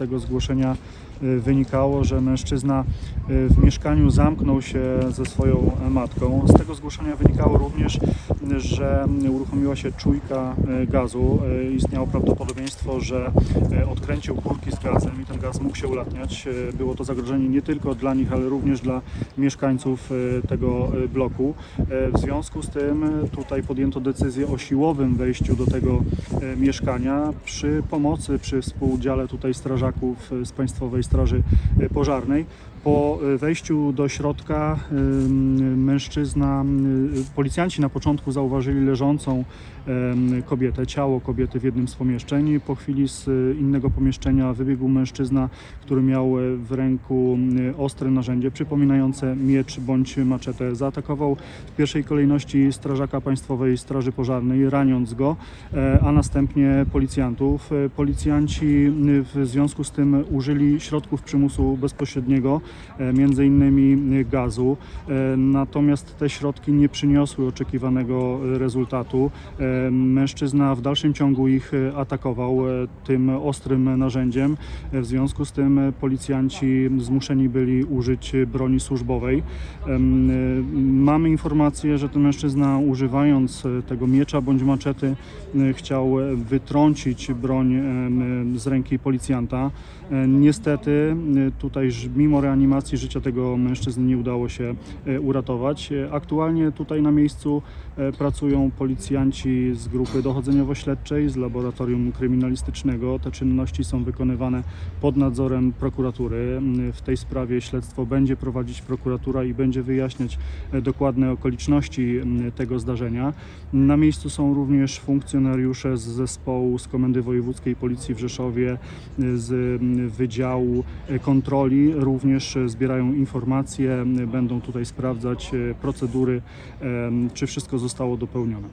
tego zgłoszenia y, wynikało, że mężczyzna y, w mieszkaniu zamknął się ze swoją e, matką. Z tego zgłoszenia wynikało również, że uruchomiła się czujka y, gazu. Y, Istniało prawdopodobieństwo, że y, odkręcił kurki z gazem i ten gaz mógł się ulatniać. Było to zagrożenie nie tylko dla nich, ale również dla mieszkańców tego bloku. W związku z tym tutaj podjęto decyzję o siłowym wejściu do tego mieszkania przy pomocy, przy współudziale tutaj strażaków z Państwowej Straży Pożarnej. Po y, wejściu do środka mężczyzna, y, policjanci na początku zauważyli leżącą kobietę, ciało kobiety w jednym z pomieszczeń. Po chwili z y, innego pomieszczenia wybiegł mężczyzna, który miał e, w ręku ostre narzędzie przypominające miecz bądź maczetę. Zaatakował w pierwszej kolejności strażaka Państwowej Straży Pożarnej, raniąc go, e, a następnie policjantów. E, Policjanci w związku z tym użyli środków przymusu bezpośredniego, między innymi y, gazu. E, Natomiast te środki nie przyniosły oczekiwanego e, rezultatu. E, Mężczyzna w dalszym ciągu ich e, atakował e, tym ostrym narzędziem. E, W związku z tym e, policjanci zmuszeni byli użyć e, broni służbowej. E, Mamy informację, że ten mężczyzna używając e, tego miecza bądź maczety e, chciał e, wytrącić broń z ręki policjanta. E, Niestety e, tutaj mimo reanimacji życia tego mężczyzny nie udało się e, uratować. E, Aktualnie tutaj na miejscu e, pracują policjanci z grupy dochodzeniowo-śledczej, z laboratorium kryminalistycznego. Te czynności są wykonywane pod nadzorem prokuratury. W tej sprawie śledztwo będzie prowadzić prokuratura i będzie wyjaśniać dokładne okoliczności tego zdarzenia. Na miejscu są również funkcjonariusze z zespołu z Komendy Wojewódzkiej Policji w Rzeszowie, z Wydziału Kontroli. Również e, zbierają informacje, będą tutaj sprawdzać e, procedury, em, czy wszystko zostało dopełnione.